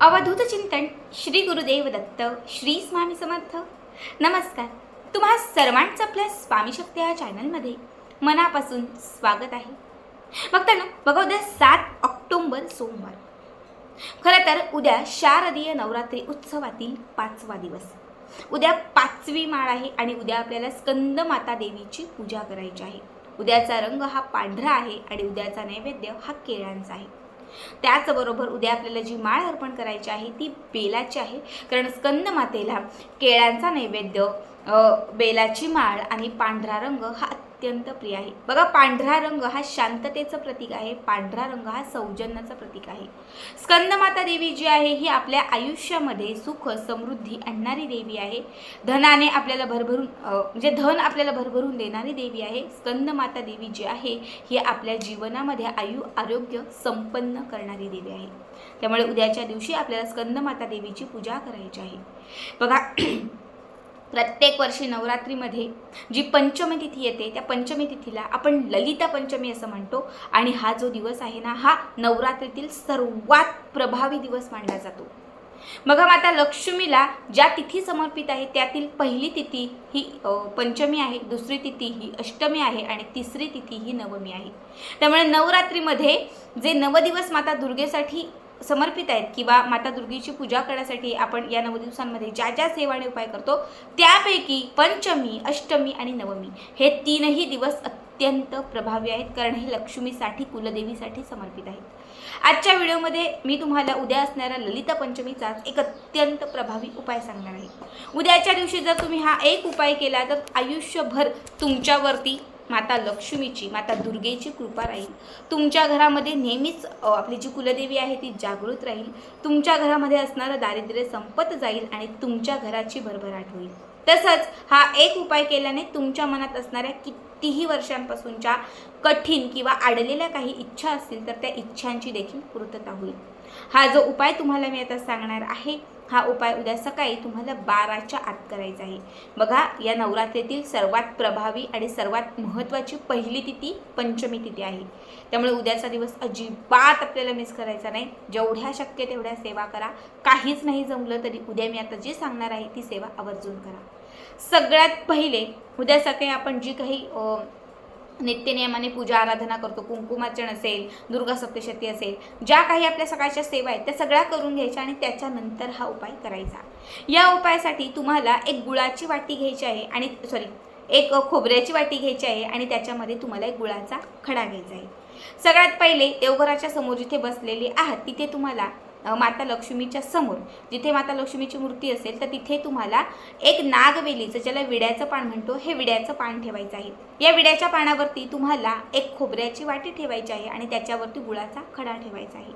अवधूत चिंतन श्री गुरुदेव दत्त श्री स्वामी समर्थ. नमस्कार. तुम्हा सर्वांचं आपल्या स्वामी शक्ती या चॅनलमध्ये मनापासून स्वागत आहे. बघताना बघा उद्या सात ऑक्टोंबर सोमवार. खरं तर उद्या शारदीय नवरात्री उत्सवातील पाचवा दिवस. उद्या पाचवी माळ आहे आणि उद्या आपल्याला स्कंद माता देवीची पूजा करायची आहे. उद्याचा रंग हा पांढरा आहे आणि उद्याचा नैवेद्य हा केळ्यांचा आहे. त्याचबरोबर उद्या आपल्याला जी माळ अर्पण करायची आहे ती बेलाची आहे. कारण स्कंद मातेला केळ्यांचा नैवेद्य बेलाची माळ आणि पांढरा रंग हा अत्यंत प्रिय आहे. बघा पांढरा रंग हा शांततेचं प्रतीक आहे पांढरा रंग हा सौजन्याचं प्रतीक आहे. स्कंदमाता देवी जी आहे ही आपल्या आयुष्यामध्ये सुख समृद्धी आणणारी देवी आहे. धनाने आपल्याला भरभरून म्हणजे धन आपल्याला भरभरून देणारी देवी आहे. स्कंदमाता देवी जी आहे ही आपल्या जीवनामध्ये आयु आरोग्य संपन्न करणारी देवी आहे. त्यामुळे उद्याच्या दिवशी आपल्याला स्कंदमाता देवीची पूजा करायची आहे. बघा प्रत्येक वर्षी नवरात्रीमध्ये जी पंचमी तिथी येते त्या पंचमी तिथीला आपण ललिता पंचमी असं म्हणतो. आणि हा जो दिवस आहे ना हा नवरात्रीतील सर्वात प्रभावी दिवस मानला जातो. मग माता लक्ष्मीला ज्या तिथी समर्पित आहे त्यातील पहिली तिथी ही पंचमी आहे दुसरी तिथी ही अष्टमी आहे आणि तिसरी तिथी ही नवमी आहे. त्यामुळे नवरात्रीमध्ये जे नवदिवस माता दुर्गेसाठी समर्पित आहेत किंवा माता दुर्गेची पूजा करण्यासाठी आपण या नऊ दिवसांमध्ये ज्या ज्या सेवाने उपाय करतो त्यापैकी पंचमी अष्टमी आणि नवमी हे तीनही दिवस अत्यंत प्रभावी आहेत कारण हे लक्ष्मीसाठी कुलदेवीसाठी समर्पित आहेत. आजच्या व्हिडिओमध्ये मी तुम्हाला उद्या असणाऱ्या ललिता पंचमीचाच एक अत्यंत प्रभावी उपाय सांगणार आहे. उद्याच्या दिवशी जर तुम्ही हा एक उपाय केला तर आयुष्यभर तुमच्यावरती माता लक्ष्मीची माता दुर्गेची कृपा राहील. तुमच्या घरामध्ये नेहमीच आपली जी कुलदेवी आहे ती जागृत राहील. तुमच्या घरामध्ये असणारं दारिद्र्य संपत जाईल आणि तुमच्या घराची भरभराट होईल. तसंच हा एक उपाय केल्याने तुमच्या मनात असणाऱ्या कितीही वर्षांपासूनच्या कठीण किंवा अडलेल्या काही इच्छा असतील तर त्या इच्छांची देखील पूर्तता होईल. हा जो उपाय तुम्हाला मी आता सांगणार आहे हा उपाय उद्या सकाळी तुम्हाला बाराच्या आत करायचा आहे. बघा या नवरात्रीतील सर्वात प्रभावी आणि सर्वात महत्त्वाची पहिली तिथी पंचमी तिथी आहे. त्यामुळे उद्याचा दिवस अजिबात आपल्याला मिस करायचा नाही. जेवढ्या शक्य तेवढ्या सेवा करा. काहीच नाही जमलं तरी उद्या मी आता जे सांगणार आहे ती सेवा आवर्जून करा. सगळ्यात पहिले उद्या सकाळी आपण जी काही नित्यनियमाने पूजा आराधना करतो. कुंकुमार्चन असेल दुर्गा सप्तशती असेल ज्या काही आपल्या सकाळच्या सेवा आहेत त्या सगळ्या करून घ्यायच्या आणि त्याच्यानंतर हा उपाय करायचा. या उपायासाठी तुम्हाला एक गुळाची वाटी घ्यायची आहे आणि सॉरी एक खोबऱ्याची वाटी घ्यायची आहे आणि त्याच्यामध्ये तुम्हाला एक गुळाचा खडा घ्यायचा आहे. सगळ्यात पहिले देवघराच्या समोर जिथे बसलेले आहात तिथे तुम्हाला माता लक्ष्मीच्या समोर. जिथे माता लक्ष्मीची मूर्ती असेल तर तिथे तुम्हाला एक नागवेलीचं ज्याला विड्याचं पान म्हणतो हे विड्याचं पान ठेवायचं आहे. या विड्याच्या पानावरती तुम्हाला एक खोबऱ्याची वाटी ठेवायची आहे आणि त्याच्यावरती गुळाचा खडा ठेवायचा आहे.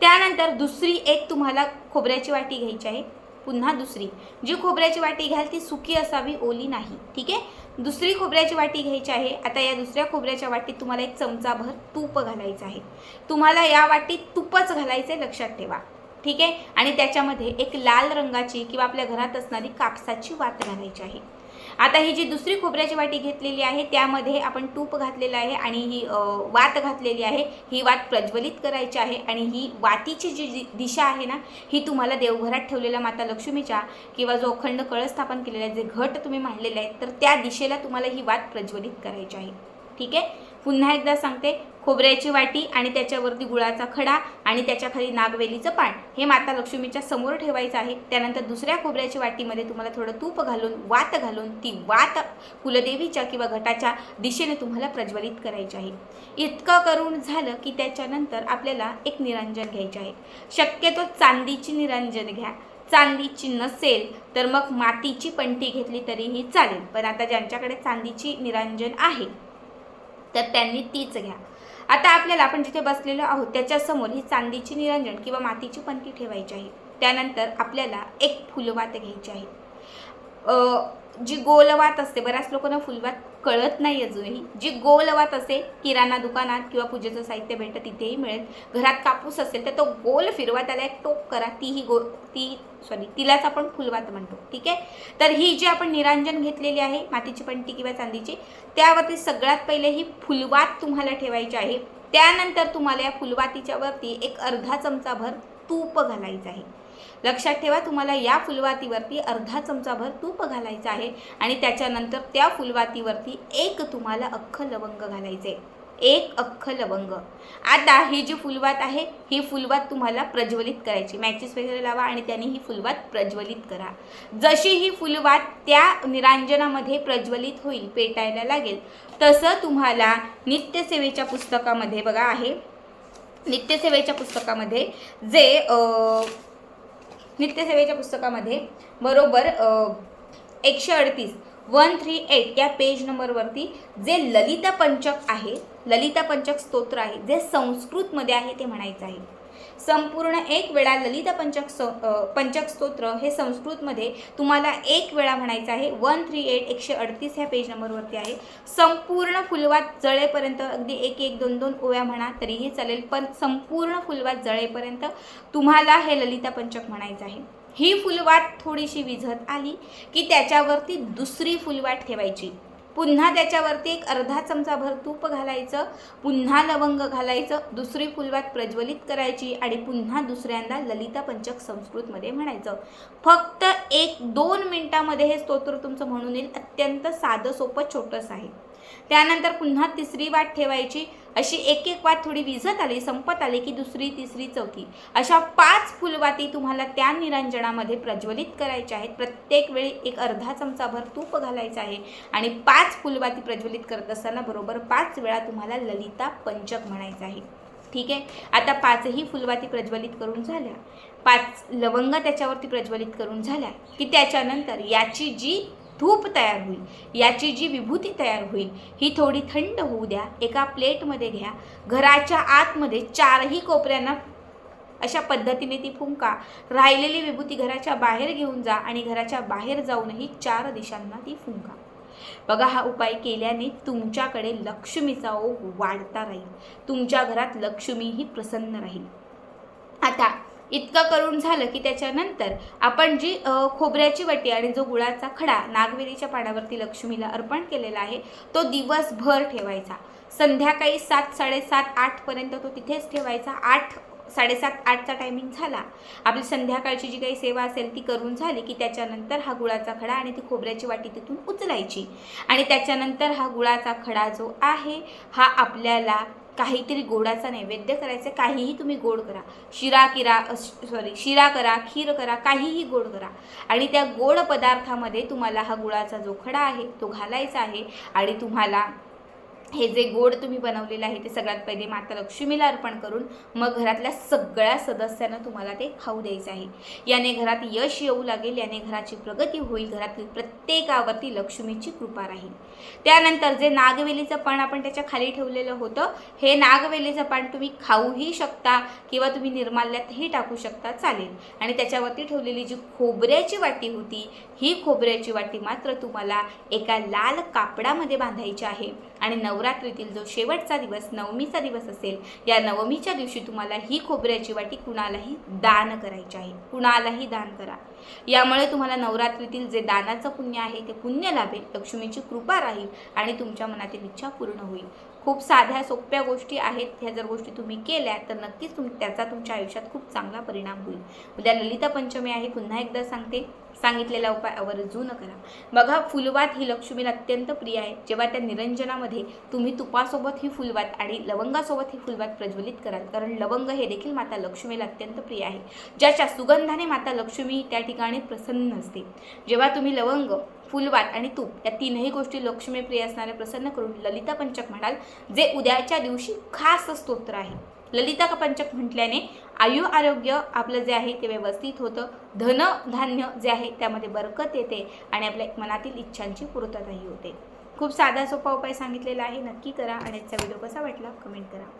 त्यानंतर दुसरी एक तुम्हाला खोबऱ्याची वाटी घ्यायची आहे. पुन्हा दुसरी. जी खोबऱ्याची वाटी घ्याल ती सुकी असावी ओली नाही. ठीक आहे? दुसरी खोबऱ्याची वाटी घ्यायची आहे. आता या दुसऱ्या खोबऱ्याच्या वाटीत तुम्हाला एक चमचाभर तूप घालायचं आहे. तुम्हाला या वाटीत तूपच घालायचे लक्षात ठेवा. ठीक आहे? आणि त्याच्यामध्ये एक लाल रंगाची किंवा आपल्या घरात असणारी कापसाची वात घालायची आहे. आता ही जी दुसरी खोबऱ्याची वाटी घेतलेली आहे त्यामध्ये आपण तूप घातलेलं आहे आणि ही वात घातलेली आहे. ही वात प्रज्वलित करायची आहे आणि ही वातीची जी जी दिशा आहे ना ही तुम्हाला देवघरात ठेवलेल्या माता लक्ष्मीच्या किंवा जो अखंड कळ स्थापन केलेला आहे जे घट तुम्ही मांडलेले आहेत तर त्या दिशेला तुम्हाला ही वात प्रज्वलित करायची आहे. ठीक आहे? पुन्हा एकदा सांगते खोबऱ्याची वाटी आणि त्याच्यावरती गुळाचा खडा आणि त्याच्याखाली नागवेलीचं पान. हे माता लक्ष्मीच्या समोर ठेवायचं आहे. त्यानंतर दुसऱ्या खोबऱ्याची वाटीमध्ये तुम्हाला थोडं तूप घालून वात घालून ती वात कुलदेवीच्या किंवा घटाच्या दिशेने तुम्हाला प्रज्वलित करायची आहे. इतकं करून झालं की त्याच्यानंतर आपल्याला एक निरंजन घ्यायचे आहे. शक्यतो चांदीची निरंजन घ्या. चांदीची नसेल तर मग मातीची पंटी घेतली तरीही चालेल. पण आता ज्यांच्याकडे चांदीची निरंजन आहे तर त्यांनी तीच घ्या. आता आपल्याला आपण जिथे बसलेलो आहोत त्याच्यासमोर ही चांदीची निरंजन किंवा मातीची पंती ठेवायची आहे. त्यानंतर आपल्याला एक फुलवात घ्यायची आहे. जी गोलवात असते बऱ्याच लोकांना फुलवात कळत नाही अजूनही. जी गोलवात असेल किराणा दुकानात किंवा पूजेचं साहित्य भेटतं तिथेही मिळेल. घरात कापूस असेल तर तो गोल फिरवा त्याला एक टोक करा. तीही गो ती सॉरी तिलाच आपण फुलवात म्हणतो. ठीक आहे? तर ही जी आपण निरांजन घेतलेली आहे मातीची पंटी किंवा चांदीची त्यावरती सगळ्यात पहिले ही फुलवात तुम्हाला ठेवायची आहे. त्यानंतर तुम्हाला या फुलवातीच्या वरती एक अर्धा चमचाभर तूप घालायचं आहे. लक्षात ठेवा तुम्हाला या फुलवातीवरती अर्धा चमचाभर तूप घालायचं आहे आणि त्याच्यानंतर त्या फुलवातीवरती एक तुम्हाला अख्खं लवंग घालायचं आहे एक अख्ख लवंग. आता ही जी फुलवात आहे ही फुलवात तुम्हाला प्रज्वलित करायची. मॅचेस वगैरे लावा आणि त्याने ही फुलवात प्रज्वलित करा. जशी ही फुलवात त्या निरांजनामध्ये प्रज्वलित होईल पेटायला लागेल तसं तुम्हाला नित्यसेवेच्या पुस्तकामध्ये बघा आहे. नित्यसेवेच्या पुस्तकामध्ये जे नित्यसेवेच्या पुस्तकामध्ये बरोबर एकशे अडतीस वन थ्री एट या पेज नंबरवरती जे ललिता पंचक आहे ललिता पंचक स्तोत्र आहे जे संस्कृतमध्ये आहे ते म्हणायचं आहे. संपूर्ण एक वेळा ललिता पंचक स पंचक स्तोत्र हे संस्कृतमध्ये तुम्हाला एक वेळा म्हणायचं आहे. वन थ्री एट एकशे अडतीस ह्या पेज नंबरवरती आहे. संपूर्ण फुलवात जळेपर्यंत अगदी एक एक दोन दोन ओव्या म्हणा तरीही चालेल पण संपूर्ण फुलवात जळेपर्यंत तुम्हाला हे ललिता पंचक म्हणायचं आहे. ही फुलवाट थोडीशी विझत आली की त्याच्यावरती दुसरी फुलवाट ठेवायची. पुन्हा त्याच्यावरती एक अर्धा चमचाभर तूप घालायचं पुन्हा लवंग घालायचं दुसरी फुलवात प्रज्वलित करायची आणि पुन्हा दुसऱ्यांदा ललिता पंचक संस्कृतमध्ये म्हणायचं. फक्त एक दोन मिनिटामध्ये हे स्तोत्र तुमचं म्हणून येईल. अत्यंत साधं सोपं छोटंसं आहे. त्यानंतर पुन्हा तिसरी वाट ठेवायची. अशी एक एक वाट थोडी विझत आली संपत आली की दुसरी तिसरी चौथी. अशा पाच फुलवाती तुम्हाला त्या निरांजनामध्ये प्रज्वलित करायच्या आहेत. प्रत्येक वेळी एक अर्धा चमचाभर तूप घालायचं आहे आणि पाच फुलवाती प्रज्वलित करत असताना बरोबर पाच वेळा तुम्हाला ललिता पंचक म्हणायचं आहे. ठीक आहे? आता पाचही फुलवाती प्रज्वलित करून झाल्या. पाच लवंग त्याच्यावरती प्रज्वलित करून झाल्या की त्याच्यानंतर याची जी धूप तयार होईल. याची जी विभूती तयार होईल ही थोडी थंड होऊ द्या. एका प्लेटमध्ये घ्या. घराच्या आतमध्ये चारही कोपऱ्यांना अशा पद्धतीने ती फुंका. राहिलेली विभूती घराच्या बाहेर घेऊन जा आणि घराच्या बाहेर जाऊनही चार दिशांना ती फुंका. बघा हा उपाय केल्याने तुमच्याकडे लक्ष्मीचा ओघ वाढता राहील. तुमच्या घरात लक्ष्मीही प्रसन्न राहील. आता इतकं करून झालं की त्याच्यानंतर आपण जी खोबऱ्याची वटी आणि जो गुळाचा खडा नागवेलीच्या पाण्यावरती लक्ष्मीला अर्पण केलेला आहे तो दिवसभर ठेवायचा. संध्याकाळी सात साडेसात आठपर्यंत तो तिथेच ठेवायचा. आठ साडेसात आठचा टायमिंग झाला. आपली संध्याकाळची जी काही सेवा असेल ती करून झाली की त्याच्यानंतर हा गुळाचा खडा आणि ती खोबऱ्याची वाटी तिथून उचलायची. आणि त्याच्यानंतर हा गुळाचा खडा जो आहे हा आपल्याला काहीतरी गोडाचा नैवेद्य करायचा काहीही तुम्ही गोड करा. शिरा किरा सॉरी शिरा करा खीर करा काहीही गोड करा. आणि त्या गोड पदार्थामध्ये तुम्हाला हा गुळाचा जो खडा आहे तो घालायचा आहे आणि तुम्हाला हे जे गोड तुम्ही बनवलेलं आहे ते सगळ्यात पहिले माता लक्ष्मीला अर्पण करून मग घरातल्या सगळ्या सदस्यांना तुम्हाला ते खाऊ द्यायचं आहे. याने घरात यश येऊ लागेल याने घराची प्रगती होईल घरातील प्रत्येकावरती लक्ष्मीची कृपा राहील. त्यानंतर जे नागवेलीचं पान आपण त्याच्याखाली ठेवलेलं होतं हे नागवेलीचं पान तुम्ही खाऊही शकता किंवा तुम्ही निर्माल्यातही टाकू शकता चालेल. आणि त्याच्यावरती ठेवलेली जी खोबऱ्याची वाटी होती ही खोबऱ्याची वाटी मात्र तुम्हाला एका लाल कापडामध्ये बांधायची आहे. आणि नवरात्रीतील जो शेवटचा दिवस नवमीचा दिवस असेल या नवमीच्या दिवशी तुम्हाला ही खोबऱ्याची वाटी कुणालाही दान करायची आहे. कुणालाही दान करा. यामुळे तुम्हाला नवरात्रीतील जे दानाचं पुण्य आहे ते पुण्य लाभेल लक्ष्मीची कृपा राहील आणि तुमच्या मनातील इच्छा पूर्ण होईल. खूप साध्या सोप्या गोष्टी आहेत. ह्या जर गोष्टी तुम्ही केल्या तर नक्कीच तुम त्याचा तुमच्या आयुष्यात खूप चांगला परिणाम होईल. उद्या ललिता पंचमी आहे. पुन्हा एकदा सांगते. सांगितलेला उपाय आवर्जून करा. बघा फुलवात ही लक्ष्मीला अत्यंत प्रिय आहे. जेव्हा त्या निरंजनामध्ये तुम्ही तुपासोबत ही फुलवात आणि लवंगासोबत ही फुलवात प्रज्वलित कराल कारण लवंग हे देखील माता लक्ष्मीला अत्यंत प्रिय आहे. ज्याच्या सुगंधाने माता लक्ष्मी त्या ठिकाणी प्रसन्न असते. जेव्हा तुम्ही लवंग फुलवात आणि तूप या तीनही गोष्टी लक्ष्मीप्रिय असणारे प्रसन्न करून ललिता पंचक म्हणाल जे उद्याच्या दिवशी खास स्तोत्र आहे. ललिता कपंचक म्हटल्याने आयु आरोग्य आपलं जे आहे ते व्यवस्थित होतं. धन धान्य जे आहे त्यामध्ये बरकत येते आणि आपल्या मनातील इच्छांची पूर्तताही होते. खूप साधा सोपा उपाय सांगितलेला आहे. नक्की करा आणि याचा व्हिडिओ कसा वाटला? कमेंट करा.